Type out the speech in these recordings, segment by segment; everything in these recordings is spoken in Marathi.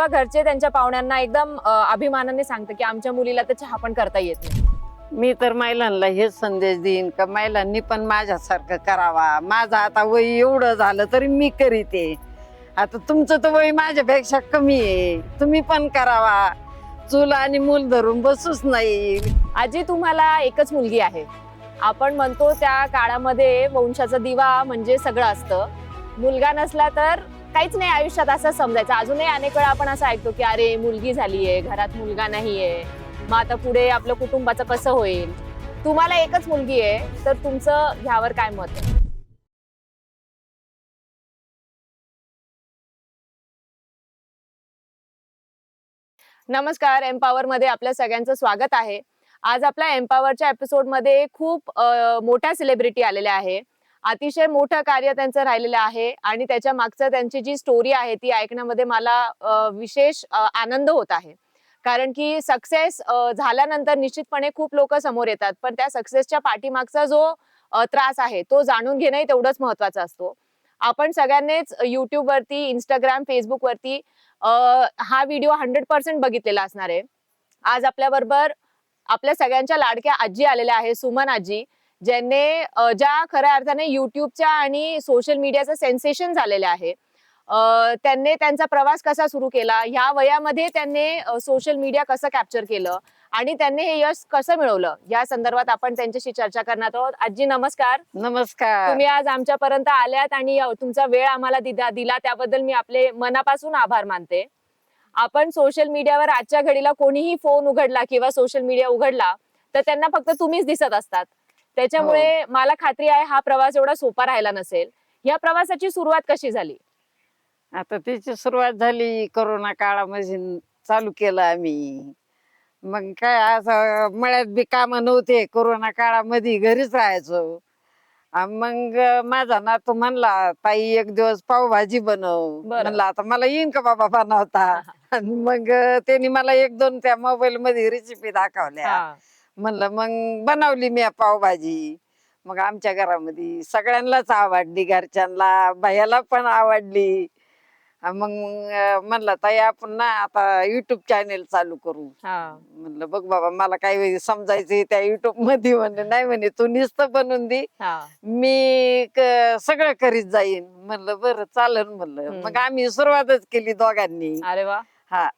तेव्हा घरचे त्यांच्या पाहुण्यांना एकदम अभिमानाने सांगतं की आमच्या मुलीला तर चहा पण करता येत नाही. मी तर महिलांना हेच संदेश देईन का महिलांनी पण माझ्यासारखं करावा. माझं आता वय एवढं झालं तरी मी करीते. आता तुमचं तर वय माझ्यापेक्षा कमी आहे. तुम्ही पण करावा. चूल आणि मूल धरून बसूच नाही. आजी तुम्हाला एकच मुलगी आहे. आपण म्हणतो त्या काळामध्ये वंशाचा दिवा म्हणजे सगळं असतं. मुलगा नसला तर काहीच नाही आयुष्यात असं समजायचं. अजूनही अनेक वेळा आपण असं ऐकतो की अरे मुलगी झालीये घरात मुलगा नाहीये. मग आता पुढे आपलं कुटुंबाचं कसं होईल? तुम्हाला एकच मुलगी आहे तर तुमचं ह्यावर काय मत आहे? नमस्कार एम्पावर मध्ये आपल्या सगळ्यांचं स्वागत आहे. आज आपल्या एम्पावरच्या एपिसोडमध्ये खूप मोठ्या सेलिब्रिटी आलेल्या आहे. अतिशय मोठं कार्य त्यांचं राहिलेलं आहे आणि त्याच्या मागचं त्यांची जी स्टोरी आहे ती ऐकण्यामध्ये मला विशेष आनंद होत आहे. कारण की सक्सेस झाल्यानंतर निश्चितपणे खूप लोक समोर येतात पण त्या सक्सेसच्या पाठीमागचा जो त्रास आहे तो जाणून घेणंही तेवढंच महत्त्वाचा असतो. आपण सगळ्यांनीच युट्यूबवरती इंस्टाग्राम फेसबुकवरती हा व्हिडिओ हंड्रेड पर्सेंट बघितलेला असणार आहे. आज आपल्याबरोबर आपल्या सगळ्यांच्या लाडक्या आजी आलेल्या आहे सुमन आजी. ज्यांनी ज्या खऱ्या अर्थाने युट्यूबच्या आणि सोशल मीडियाचं सेन्सेशन झालेलं आहे. त्यांनी त्यांचा प्रवास कसा सुरू केला? ह्या वयामध्ये त्यांनी सोशल मीडिया कसं कॅप्चर केलं? आणि त्यांनी हे यश कसं मिळवलं? या संदर्भात आपण त्यांच्याशी चर्चा करणार आहोत. आजी नमस्कार. नमस्कार. तुम्ही आज आमच्यापर्यंत आल्यात आणि तुमचा वेळ आम्हाला दिला दिला. त्याबद्दल मी आपले मनापासून आभार मानते. आपण सोशल मीडियावर आजच्या घडीला कोणीही फोन उघडला किंवा सोशल मीडिया उघडला तर त्यांना फक्त तुम्हीच दिसत असतात. त्याच्यामुळे मला खात्री आहे हा प्रवास एवढा सोपा राहिला नसेल. या प्रवासाची सुरुवात कशी झाली? आता त्याची सुरुवात झाली कोरोना काळामध्ये चालू केलं आम्ही. मग काय असं मळ्यात बी कामं नव्हते कोरोना काळामध्ये घरीच राहायचो. मग माझा नातू म्हणला ताई एक दिवस पावभाजी बनव. म्हणलं आता मला येईन का बाबा बनवता? मग त्यांनी मला एक दोन त्या मोबाईल मध्ये रेसिपी दाखवल्या. हा. म्हणलं मग बनवली मी पावभाजी. मग आमच्या घरामध्ये सगळ्यांनाच आवडली घरच्यांना बायाला पण आवडली. मग म्हणलं ताई आपण ना आता युट्यूब चॅनेल चालू करू. म्हणलं बघ बाबा मला काही समजायचं त्या युट्यूबमध्ये. म्हणले नाही म्हणे तू नुसतं बनवून दे. मी सगळं करीत जाईन. म्हणलं बरं चालेल म्हणलं. मग आम्ही सुरुवातच केली दोघांनी. अरे वा. हा.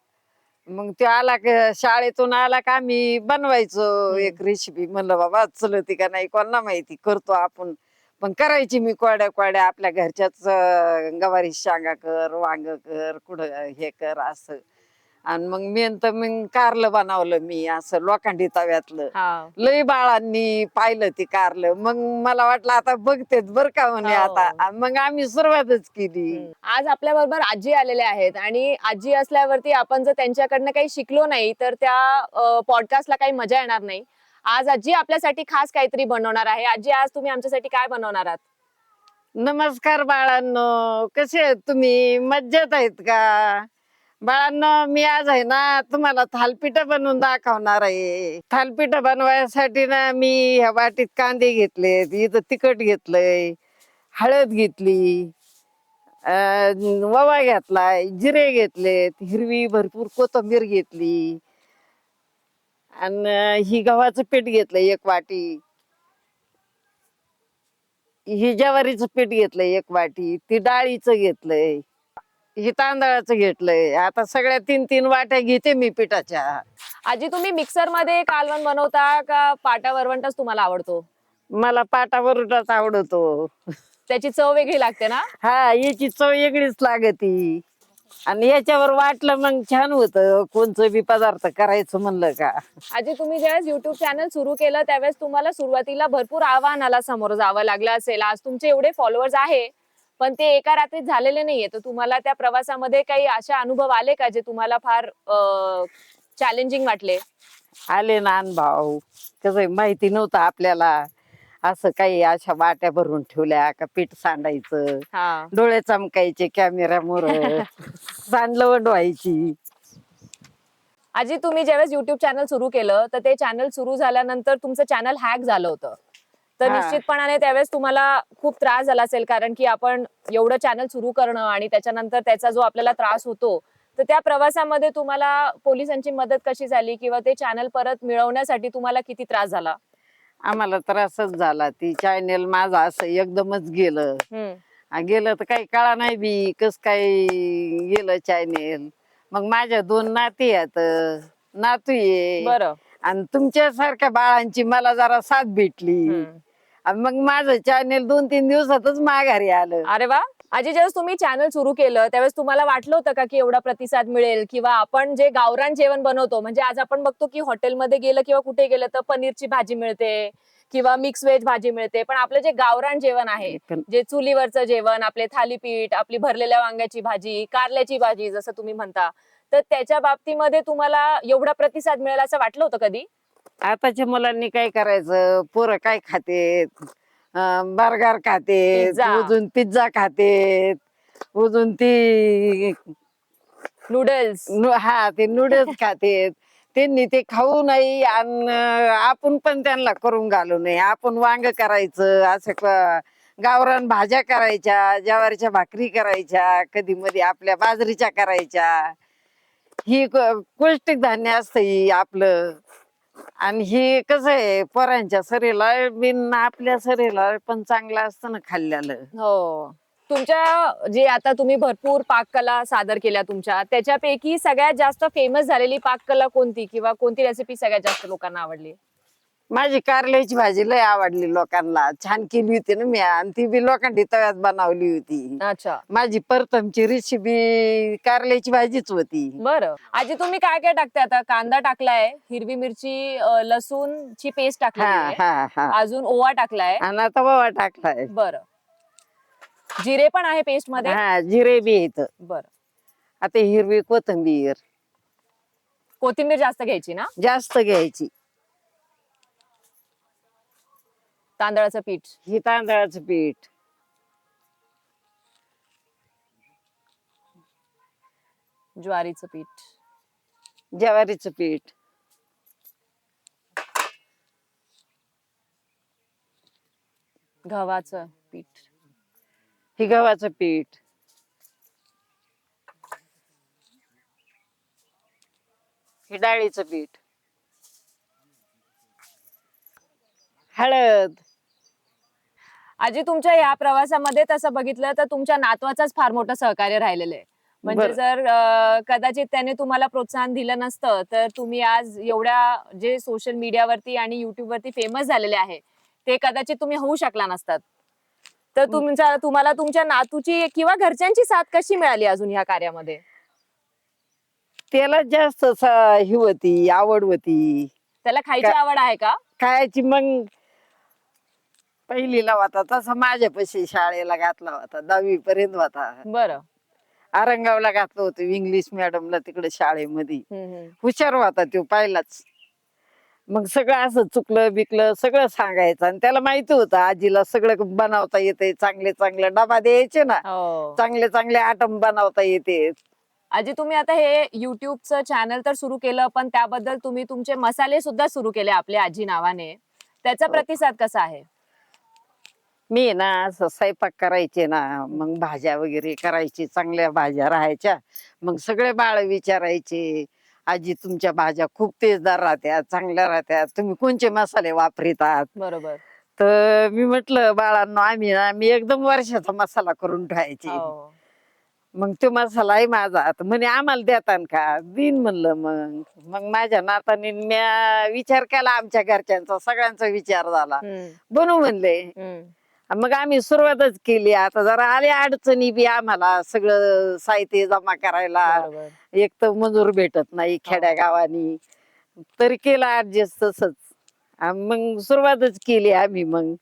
मग ते आला का शाळेतून आला का आम्ही बनवायचो. एक रेसिपी म्हणलं बाबा चलती का नाही कोणाला माहिती? करतो आपण. पण करायची मी कोड्या कोड्या आपल्या घरच्याच अं, गवारी शांगा कर वांग कर कुठं हे कर असं. आणि मग मी तर मग कारलं बनवलं मी असं लोखंडी तव्यातलं. हा. लय बाळांनी पाहिलं ते कारलं. मग मला वाटलं आता बघतेच बर का म्हणे हो. आता. आणि मग आम्ही सुरुवातच केली. आज आपल्या बरोबर आजी आलेल्या आहेत आणि आजी असल्यावरती आपण जर त्यांच्याकडनं काही शिकलो नाही तर त्या पॉडकास्टला काही मजा येणार नाही. आज आजी आपल्यासाठी खास काहीतरी बनवणार आहे. आजी आज तुम्ही आमच्यासाठी काय बनवणार आहात? नमस्कार बाळांनो. कसे आहेत तुम्ही? मज्जेत आहेत का? बाळांनो मी आज आहे ना तुम्हाला थालपीठ बनवून दाखवणार आहे. थालपीठ बनवायसाठी ना मी ह्या वाटीत कांदे घेतलेत इथं तिखट घेतलंय हळद घेतली अं, ओवा घेतलाय जिरे घेतलेत हिरवी भरपूर कोथंबीर घेतली आणि ही गव्हाचं पीठ घेतलंय एक वाटी. ही ज्वारीचं पीठ घेतलंय एक वाटी ती डाळीचं घेतलंय. ही तांदळाचं घेतलंय. आता सगळ्या तीन तीन वाट्या घेते मी पिठाच्या. आजी तुम्ही मिक्सरमध्ये कालवण बनवता का पाटा वरवंटच तुम्हाला आवडतो? मला पाटावरच आवडतो. त्याची चव वेगळी लागते ना? हा याची चव वेगळीच लागती. आणि याच्यावर वाटलं मग छान होत. कोणचं बी पदार्थ करायचं म्हणलं का? आजी तुम्ही ज्यावेळेस युट्यूब चॅनल सुरू केलं त्यावेळेस तुम्हाला सुरुवातीला भरपूर आव्हानाला समोर जावं लागलं असेल. आज तुमचे एवढे फॉलोअर्स आहे. पण ते एका रात्रीत झालेले नाहीये. तर तुम्हाला त्या प्रवासामध्ये काही अशा अनुभव आले का जे तुम्हाला फार चॅलेंजिंग वाटले? आले ना भाऊ. कसं माहिती नव्हतं आपल्याला. असं काही अशा वाट्या भरून ठेवल्या का पीठ सांडायचं हा. डोळे चमकायचे कॅमेऱ्यामोर सांडलं वडवायची आजी तुम्ही ज्यावेळेस युट्यूब चॅनल सुरू केलं तर ते चॅनल सुरू झाल्यानंतर तुमचं चॅनल हॅक झालं होतं. तर हा. निश्चितपणाने त्यावेळेस तुम्हाला खूप त्रास झाला असेल कारण की आपण एवढं चॅनल सुरू करणं आणि त्याच्यानंतर त्याचा जो आपल्याला त्रास होतो तर त्या प्रवासामध्ये तुम्हाला पोलिसांची मदत कशी झाली किंवा ते चॅनल परत मिळवण्यासाठी तुम्हाला किती त्रास झाला? आम्हाला त्रासच झाला. ती चॅनेल माझा असं एकदमच गेलं. हम्म. आ, गेलं तर काही कळा नाही बी कस काय गेलं चॅनेल मग माझ्या दोन नाती आहेत. नातू ये. बरं. आणि तुमच्यासारख्या बाळांची मला जरा साथ भेटली. हम्म. आणि मग माझं चॅनेल दोन तीन दिवसातच माघारी आलं. अरे वा. आजी ज्यावेळेस तुम्ही चॅनल सुरू केलं त्यावेळेस तुम्हाला वाटलं होतं का की एवढा प्रतिसाद मिळेल किंवा आपण जे गावरान जेवण बनवतो म्हणजे आज आपण बघतो की हॉटेलमध्ये गेलं किंवा कुठे गेलं तर पनीरची भाजी मिळते किंवा मिक्स व्हेज भाजी मिळते. पण आपलं जे गावरान जेवण आहे जे चुलीवरचं जेवण आपले थालीपीठ आपली भरलेल्या वांग्याची भाजी कारल्याची भाजी जसं तुम्ही म्हणता तर त्याच्या बाबतीमध्ये तुम्हाला एवढा प्रतिसाद मिळेल असं वाटलं होतं कधी? आताच्या मुलांनी काय करायचं? पोरं काय खातेत? Burger pizza. अजून पिझ्झा खातेत अजून ती नूडल्स. नु- हा ते नूडल्स खातेत. त्यांनी ते खाऊ नाही आणि आपण पण त्यांना करून घालू नये. आपण वांग करायचं असं क- गावरान भाज्या करायच्या ज्वारीच्या भाकरी करायच्या कधी मध्ये आपल्या बाजरीच्या करायच्या. ही पौष्टिक धान्य असतं ही आपलं. आणि हे कसं आहे पोरांच्या शरीराला बिन आपल्या सरीला पण चांगलं असतं ना खाल्ल्याला. हो. तुमच्या जे आता तुम्ही भरपूर पाककला सादर केल्या तुमच्या त्याच्यापैकी सगळ्यात जास्त फेमस झालेली पाककला कोणती? किंवा कोणती रेसिपी सगळ्यात जास्त लोकांना आवडली? माझी कारल्याची भाजी लय आवडली लोकांना. छान केली होती ना मी. आणि ती बी लोकांनी तव्यात बनवली होती. अच्छा. माझी प्रथमची रेसिपी कारल्याची भाजीच होती. बरं. आजी तुम्ही काय काय टाकताय आता? कांदा टाकलाय हिरवी मिरची अं, लसूणची पेस्ट टाकली हा हा हा. अजून ओवा टाकलाय. आणि आता बाबा टाकलाय. बरं. जिरे पण आहे पेस्टमध्ये? हा जिरे बी येत बरं. आता हिरवी कोथंबीर. कोथिंबीर जास्त घ्यायची ना? जास्त घ्यायची. तांदळाचं पीठ. ही तांदळाचं पीठ. ज्वारीचं पीठ. ज्वारीचं पीठ. गव्हाचं पीठ. ही गव्हाचं पीठ. हे डाळीचं पीठ. हळद. आजी तुमच्या या प्रवासामध्ये तसं बघितलं तर तुमच्या नातवाचाच फार मोठं सहकार्य राहिलेलं आहे. म्हणजे. जर कदाचित त्याने तुम्हाला प्रोत्साहन दिलं नसतं तर तुम्ही आज एवढ्या जे सोशल मीडियावरती आणि युट्यूब वरती फेमस झालेले आहे ते कदाचित तुम्ही होऊ शकला नसतात. तर तुमच्या तुम्हाला तुमच्या नातूची किंवा घरच्यांची साथ कशी मिळाली अजून ह्या कार्यामध्ये? त्याला जास्त ही होती आवड होती. त्याला खायची आवड आहे का? खायची मग पहिलीला होता तसा माझ्यापाशी शाळेला घातला होता दहावी पर्यंत होता. बरं. आरंगावला घातलं होतं इंग्लिश मॅडमला तिकडे शाळेमध्ये. हम्म, हम्म. हुशार होता तो पाहिलाच. मग सगळं असं चुकलं बिकलं सगळं सांगायचं. आणि त्याला माहिती होतं आजीला सगळं बनवता येते चांगले चांगले डबा द्यायचे ना. हो. चांगले चांगले आटम बनवता येते. आजी तुम्ही आता हे युट्यूबचं चॅनल तर सुरू केलं पण त्याबद्दल तुम्ही तुमचे मसाले सुद्धा सुरू केले आपल्या आजी नावाने. त्याचा हो. प्रतिसाद कसा आहे? मी ना असं स्वयंपाक करायचे ना मग भाज्या वगैरे करायची चांगल्या भाज्या राहायच्या. मग सगळे बाळ विचारायचे आजी तुमच्या भाज्या खूप तेजदार राहत्या चांगल्या राहत्या तुम्ही कोणचे मसाले वापरितात? बरोबर. तर मी म्हटलं बाळांनो आम्ही ना मी एकदम वर्षाचा मसाला करून ठेवायचे हो. मग तो मसाला आहे माझा. तर म्हणे आम्हाला देतान का? दिन म्हणलं मग. मग माझ्या नाताने म्या विचार केला आमच्या घरच्यांचा सगळ्यांचा विचार झाला. हम्म, बनू म्हणले. हम्म. मग आम्ही सुरुवातच केली. आता जरा आले अडचणी बी आम्हाला सगळं साहित्य जमा करायला. बरोबर. एक तर मजूर भेटत नाही खेड्या हो. गावानी. तरी केला ऍडजस्ट तसंच. आणि मग सुरुवातच केली आम्ही मग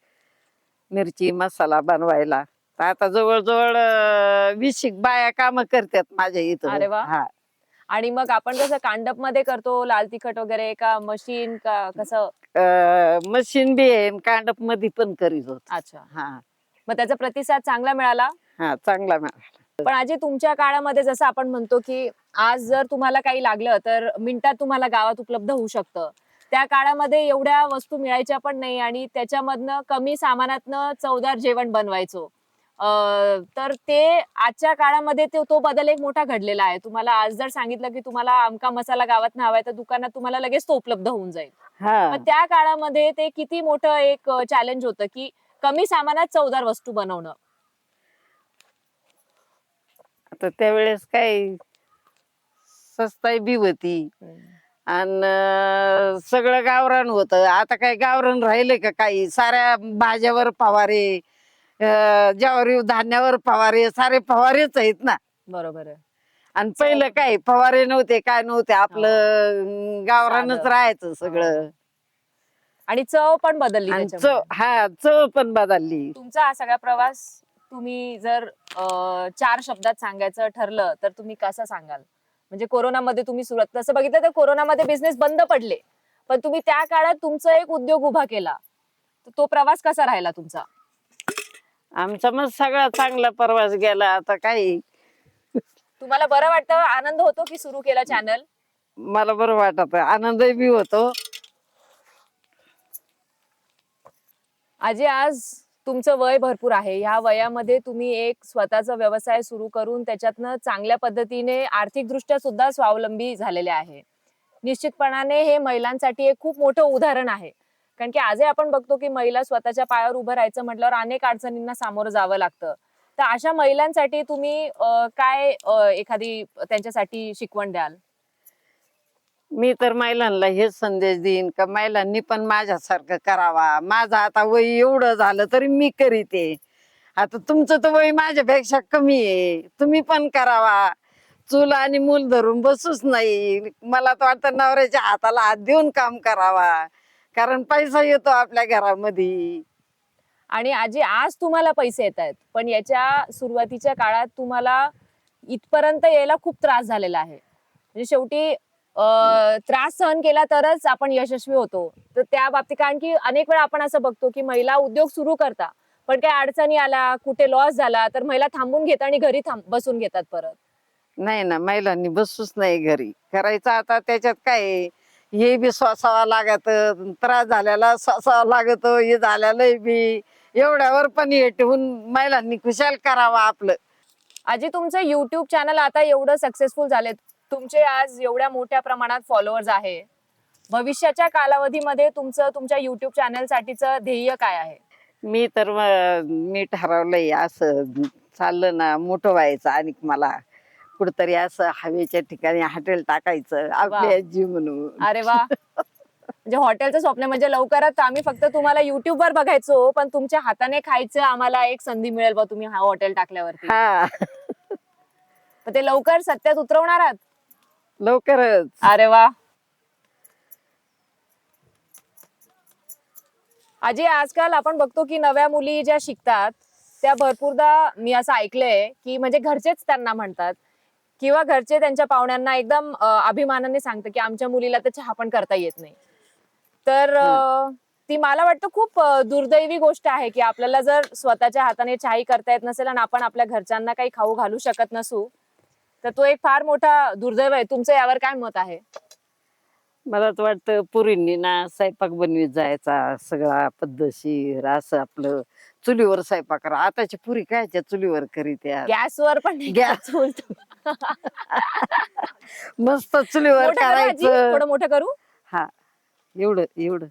मिरची मसाला बनवायला. तर आता जवळजवळ अं, वीस एक बाया काम करतात माझ्या अरे इथं वा. हा. आणि मग आपण कसं कांडपमध्ये करतो लाल तिखट वगैरे का मशीन का कसं? मशीन बी आहे कांडपमध्ये पण करीत होत. अच्छा हा. मग त्याचा प्रतिसाद चांगला मिळाला? हा चांगला मिळाला. पण आजी तुमच्या काळामध्ये जसं आपण म्हणतो की आज जर तुम्हाला काही लागलं तर मिनिटात तुम्हाला गावात उपलब्ध होऊ शकतं. त्या काळामध्ये एवढ्या वस्तू मिळायच्या पण नाही आणि त्याच्यामधनं कमी सामानातनं चवदार जेवण बनवायचो. तर ते आजच्या काळामध्ये ते तो बदल एक मोठा घडलेला आहे. तुम्हाला आज जर सांगितलं की तुम्हाला आमका मसाला गावात हवाय तर दुकानात तुम्हाला लगेच तो उपलब्ध होऊन जाईल. हा. त्या काळामध्ये ते किती मोठं एक चॅलेंज होतं की कमी सामानात चवदार वस्तू बनवणं. आता त्यावेळेस काय सस्ताई बी होती. आणि सगळं गावरान होत. आता काय गावरान राहिले का काही? साऱ्या भाज्यावर फवारे ज्वारी धान्यावर फवारे सारे फवारेच आहेत ना. बरोबर आहे. आणि पहिलं काय फवारे नव्हते काय नव्हते आपलं गावरानच. राहायचं सगळं. आणि चव पण बदलली आणि चव. हा चव पण बदलली. तुमचा हा सगळा प्रवास तुम्ही जर अं, चार शब्दात सांगायचं ठरलं तर तुम्ही कसं सांगाल? म्हणजे कोरोनामध्ये तुम्ही सुरुवात तसं बघितलं तर कोरोनामध्ये बिझनेस बंद पडले. पण तुम्ही त्या काळात तुमचा एक उद्योग उभा केला. तर तो प्रवास कसा राहिला तुमचा? आमचा मग सगळा चांगला प्रवास गेला आता काही. तुम्हाला बरं वाटतं आनंद होतो की सुरू केला चॅनल मला बरं वाटत आनंदही बी होतो. आजी आज तुमचं वय भरपूर आहे. ह्या वयामध्ये तुम्ही एक स्वतःचा व्यवसाय सुरू करून त्याच्यातनं चांगल्या पद्धतीने आर्थिकदृष्ट्या सुद्धा स्वावलंबी झालेले आहे. निश्चितपणाने हे महिलांसाठी एक खूप मोठं उदाहरण आहे. कारण की आजही आपण बघतो की महिला स्वतःच्या पायावर उभं राहायचं म्हटल्यावर अनेक अडचणींना सामोरं जावं लागतं. तर अशा महिलांसाठी तुम्ही काय एखादी त्यांच्यासाठी शिकवण द्याल? मी तर महिलांना हेच संदेश देईन का महिलांनी पण माझ्यासारखं करावा. माझं आता वय एवढं झालं तरी मी करीते. आता तुमचं तर वय माझ्यापेक्षा कमी आहे. तुम्ही पण करावा. चूल आणि मूल धरून बसूच नाही. मला तर वाटतं नवऱ्याच्या हाताला हात देऊन काम करावा. कारण पैसा येतो आपल्या घरामध्ये. आणि आजी आज तुम्हाला पैसे येत आहेत पण याच्या सुरुवातीच्या काळात तुम्हाला इथपर्यंत यायला खूप त्रास झालेला आहे. म्हणजे शेवटी अं, त्रास सहन केला तरच आपण यशस्वी होतो. तर त्या बाबतीत कारण की अनेक वेळा आपण असं बघतो की महिला उद्योग सुरू करता पण काही अडचणी आला कुठे लॉस झाला तर महिला थांबून घेतात आणि घरी थांब बसून घेतात परत. नाही ना महिलांनी बसूच नाही घरी. करायचं आता त्याच्यात काय आहे? हे बी श्वासावा लागत त्रास झाल्याला श्वासावा लागत हे झालेलं बी. एवढ्यावर पण हे ठेवून महिलांनी खुशाल करावा आपलं. आजी तुमचं युट्यूब चॅनल आता एवढं सक्सेसफुल झाले तुमचे आज एवढ्या मोठ्या प्रमाणात फॉलोअर्स आहे. भविष्याच्या कालावधीमध्ये तुमचं तुमच्या युट्यूब चॅनल साठीचं ध्येय काय आहे? मी तर मी ठरवलंय असं चाललं ना मोठं व्हायचं आणि मला. कुठतरी असं हवेच्या ठिकाणी हॉटेल टाकायचं. आपली आजी म्हणून. अरे वा म्हणजे हॉटेलचं स्वप्न म्हणजे लवकरात आम्ही फक्त तुम्हाला युट्यूब वर बघायचो पण तुमच्या हाताने खायचं आम्हाला एक संधी मिळेल बा तुम्ही हा हॉटेल टाकल्यावरती. हा. ते लवकर सत्यात उतरवणार आहात? लवकरच. अरे वा आजी आजकाल आपण बघतो की नव्या मुली ज्या शिकतात त्या भरपूरदा मी असं ऐकलंय की म्हणजे घरचेच त्यांना म्हणतात. किंवा घरचे त्यांच्या पाहुण्यांना एकदम अभिमानाने सांगतात की आमच्या मुलीला तर चहा पण करता येत नाही. तर ती मला वाटतं खूप दुर्दैवी गोष्ट आहे की आपल्याला जर स्वतःच्या हाताने चहाही करता येत नसेल आणि आपण आपल्या घरच्यांना काही खाऊ घालू शकत नसू तर तो एक फार मोठा दुर्दैव आहे. तुमचं यावर काय मत आहे? मला तर वाटतं पुरींनी ना स्वयंपाक बनवीत जायचा. सगळा पद्धतशीर असं आपलं चुलीवर स्वयंपाक करा. आताची पुरी कायच्या चुलीवर करीत गॅसवर पण नाही गॅस. मस्त चुलीवर मोठं करू आजी? करायचं थोडं मोठं करू. हा. एवढं एवढं.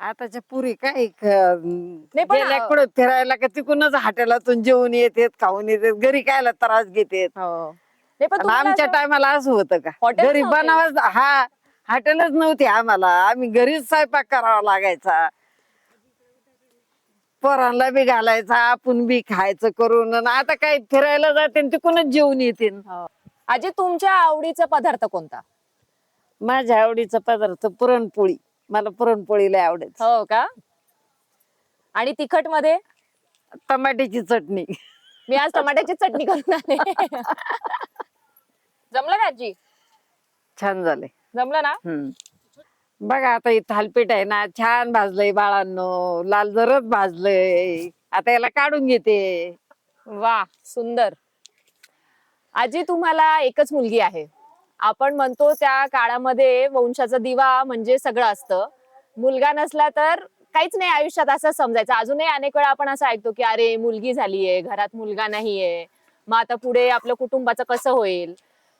आताच्या पुरी काय क- पण, गेल्या अं, कुठं फिरायला का तिकूनच हॉटेलातून जेवून येतात खाऊन येतात घरी कायला त्रास घेतात. नाही पण आणि तुम्हाला आमच्या असं- टायमाला असं होतं का? घरी नव्हते? बनावच हा हॉटेलच नव्हती आम्हाला. आम्ही घरीच स्वयंपाक करावा लागायचा. पोरांना बी घालायचा आपण बी खायचं करून. आता काय फिरायला जाते आणि तिकूनच जेवून येते. हो. आजी तुमच्या आवडीचा पदार्थ कोणता? माझ्या आवडीचा पदार्थ पुरणपोळी. मला पुरणपोळी लय आवडत हो का? आणि तिखटमध्ये टमाट्याची चटणी. मी आज टमाट्याची चटणी करून आले. जमलं का आजी? छान झाले. जमलं ना? हम्म. बघा आता इथं थालपीठ आहे ना छान भाजलंय बाळांनो. लाल जरच भाजलंय. आता याला काढून घेते. वा सुंदर. आजी तुम्हाला एकच मुलगी आहे. आपण म्हणतो त्या काळामध्ये वंशाचा दिवा म्हणजे सगळं असतं. मुलगा नसला तर काहीच नाही आयुष्यात असं समजायचं. अजूनही अनेक वेळा आपण असं ऐकतो की अरे मुलगी झालीये घरात मुलगा नाहीये. मग आता पुढे आपलं कुटुंबाचं कसं होईल?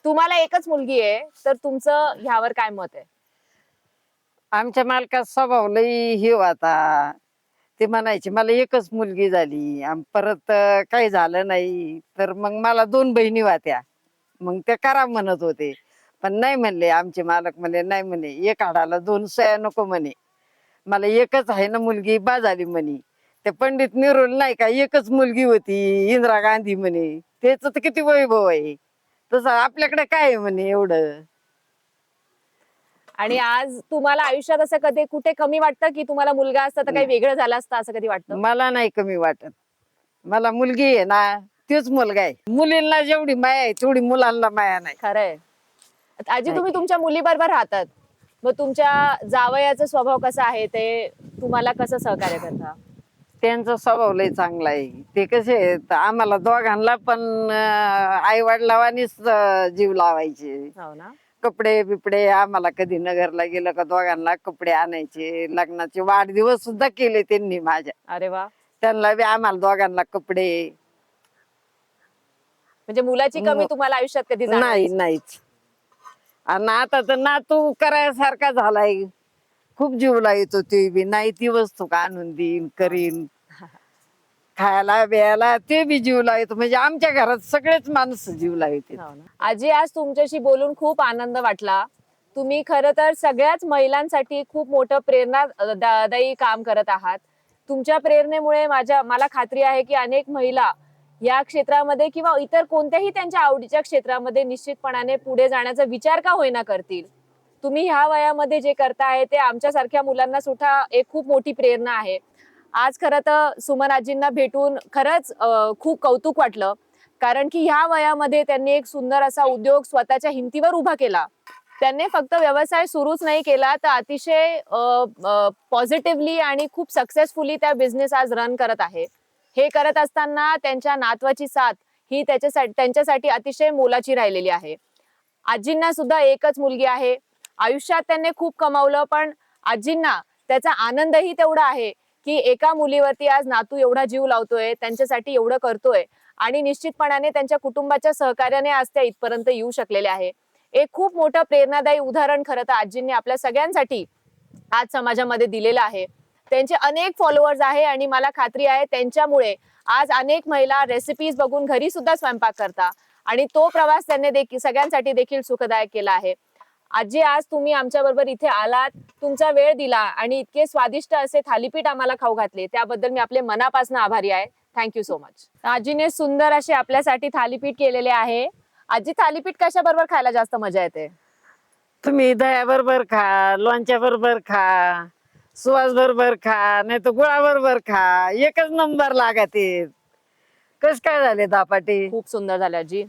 तुम्हाला एकच मुलगी आहे तर तुमचं ह्यावर काय मत आहे? आमच्या मालकाचा स्वभाव लई हे होता. ते म्हणायचे मला एकच मुलगी झाली आम- परत अं, काही झालं नाही तर मग मला दोन बहिणी होत्या. मग त्या करा म्हणत होते. पण नाही म्हणले आमचे मालक म्हणले नाही म्हणे एक हाडाला दोन सया नको म्हणे. मला एकच आहे ना मुलगी बा झाली म्हणे. ते पंडित निरोल नाही का एकच मुलगी होती इंदिरा गांधी म्हणे. त्याच तर किती वैभव आहे. तसं आपल्याकडे काय आहे म्हणे एवढं? आणि आज तुम्हाला आयुष्यात असं कधी कुठे कमी वाटतं की तुम्हाला मुलगा असता तर काही वेगळं झालं असतं असं कधी वाटतं? मला नाही कमी वाटत. मला मुलगी आहे ना तोच मुलगा आहे. मुलींना जेवढी माया आहे तेवढी मुलांना माया नाही. खरंय. आजी. तुम्ही तुमच्या मुलीबरोबर राहतात. मग तुमच्या जावयाचा स्वभाव कसा आहे? ते तुम्हाला कसं सहकार्य करता? त्यांचा स्वभाव लय चांगला आहे. ते कसे आहेत आम्हाला दोघांना पण आई वडिलावानीच जीव लावायचे. हो ना. कपडे बिपडे आम्हाला कधी नगरला गेलं का दोघांना कपडे आणायचे. लग्नाचे वाढदिवस सुद्धा केले त्यांनी माझ्या. अरे वा. त्यांना बी आम्हाला दोघांना कपडे. म्हणजे मुलाची कमी तुम्हाला आयुष्यात कधी नाही नाहीच. आणि आता तर नातू करायसारखा झालाय. खूप जीव लावतो ते बी. नाही ती वस्तू का आणून देईन करीन? खायला बियाला ते बी जीव येतो म्हणजे आमच्या घरात सगळेच माणसं जीव लावते हो आजी आज तुमच्याशी बोलून खूप आनंद वाटला. तुम्ही खरं तर सगळ्याच महिलांसाठी खूप मोठं प्रेरणादायी काम करत आहात. तुमच्या प्रेरणेमुळे माझ्या मला खात्री आहे की अनेक महिला या क्षेत्रामध्ये किंवा इतर कोणत्याही त्यांच्या आवडीच्या क्षेत्रामध्ये निश्चितपणाने पुढे जाण्याचा विचार का होईना करतील? तुम्ही ह्या वयामध्ये जे करताय ते आमच्यासारख्या मुलांना सुद्धा एक खूप मोठी प्रेरणा आहे. आज खरं तर सुमन आजींना भेटून खरंच खूप कौतुक वाटलं. कारण की ह्या वयामध्ये त्यांनी एक सुंदर असा उद्योग स्वतःच्या हिमतीवर उभा केला. त्यांनी फक्त व्यवसाय सुरूच नाही केला तर अतिशय पॉझिटिव्हली आणि खूप सक्सेसफुली त्या बिझनेस आज रन करत आहे. हे करत असताना त्यांच्या नातवाची साथ ही त्याच्यासाठी त्यांच्यासाठी अतिशय मोलाची राहिलेली आहे. आजींना सुद्धा एकच मुलगी आहे. आयुष्यात त्यांनी खूप कमावलं पण आजींना त्याचा आनंदही तेवढा आहे. की एका मुलीवरती आज नातू एवढा जीव लावतोय त्यांच्यासाठी एवढं करतोय आणि निश्चितपणाने त्यांच्या कुटुंबाच्या सहकार्याने आज त्या इथपर्यंत येऊ शकलेल्या आहे. एक खूप मोठं प्रेरणादायी उदाहरण खरं तर आजींनी आपल्या सगळ्यांसाठी आज समाजामध्ये दिलेलं आहे. त्यांचे अनेक फॉलोअर्स आहे आणि मला खात्री आहे त्यांच्यामुळे आज अनेक महिला रेसिपीज बघून घरी सुद्धा स्वयंपाक करता आणि तो प्रवास त्यांनी देखील सगळ्यांसाठी देखील सुखदायक केला आहे. आजी आज तुम्ही आमच्या बरोबर इथे आलात. तुमचा वेळ दिला आणि इतके स्वादिष्ट असे थालीपीठ आम्हाला खाऊ घातले. त्याबद्दल मी आपले मनापासून आभारी आहे. थँक्यू सो मच आजीने सुंदर असे आपल्यासाठी थालीपीठ केलेले आहे. आजी थालीपीठ कशा बरोबर खायला जास्त मजा येते? तुम्ही दह्या बरोबर खा लोणच्या बरोबर खा सुवास बरोबर खा नाही तर गुळा बरोबर खा. एकच नंबर लागते कस काय झाले दापाटी? खूप सुंदर झाले आजी.